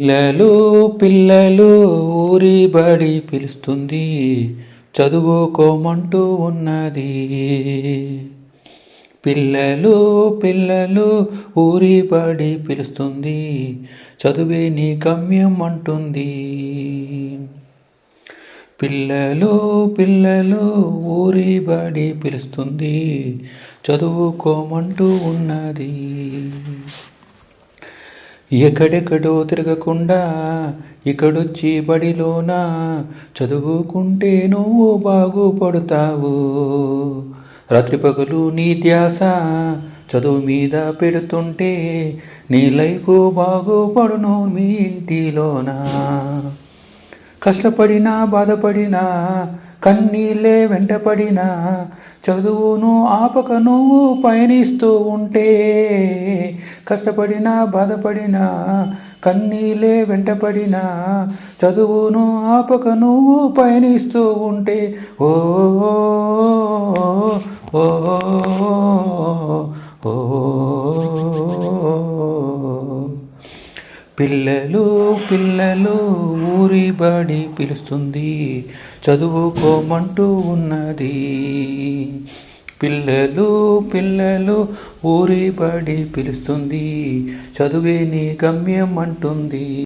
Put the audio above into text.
పిల్లలు పిల్లలు ఊరి బడి పిలుస్తుంది. చదువుకోమంటూ ఉన్నది. పిల్లలు పిల్లలు ఊరి బడి పిలుస్తుంది. చదువే నీ గమ్యం అంటుంది. పిల్లలు పిల్లలు ఊరి బడి పిలుస్తుంది. చదువుకోమంటూ ఉన్నది. ఎక్కడెక్కడో తిరగకుండా ఇక్కడొచ్చి బడిలోన చదువుకుంటే నువ్వు బాగుపడతావు. రాత్రి పగలు నీ ధ్యాస చదువు మీద పెడుతుంటే నీ లైఫ్ బాగుపడును మీ ఇంటిలోన. కష్టపడినా బాధపడినా కన్నీళ్ళే వెంటపడినా చదువును ఆపక నువ్వు పయనిస్తూ ఉంటే కష్టపడినా బాధపడినా కన్నీళ్ళే వెంటపడినా చదువును ఆపక నువ్వు పయనిస్తూ ఉంటే ఓ ఓ పిల్లలు పిల్లలు ఊరి బడి పిలుస్తుంది. చదువుకోమంటూ ఉన్నది. పిల్లలు పిల్లలు ఊరి బడి పిలుస్తుంది. చదువే నీ గమ్యం అంటుంది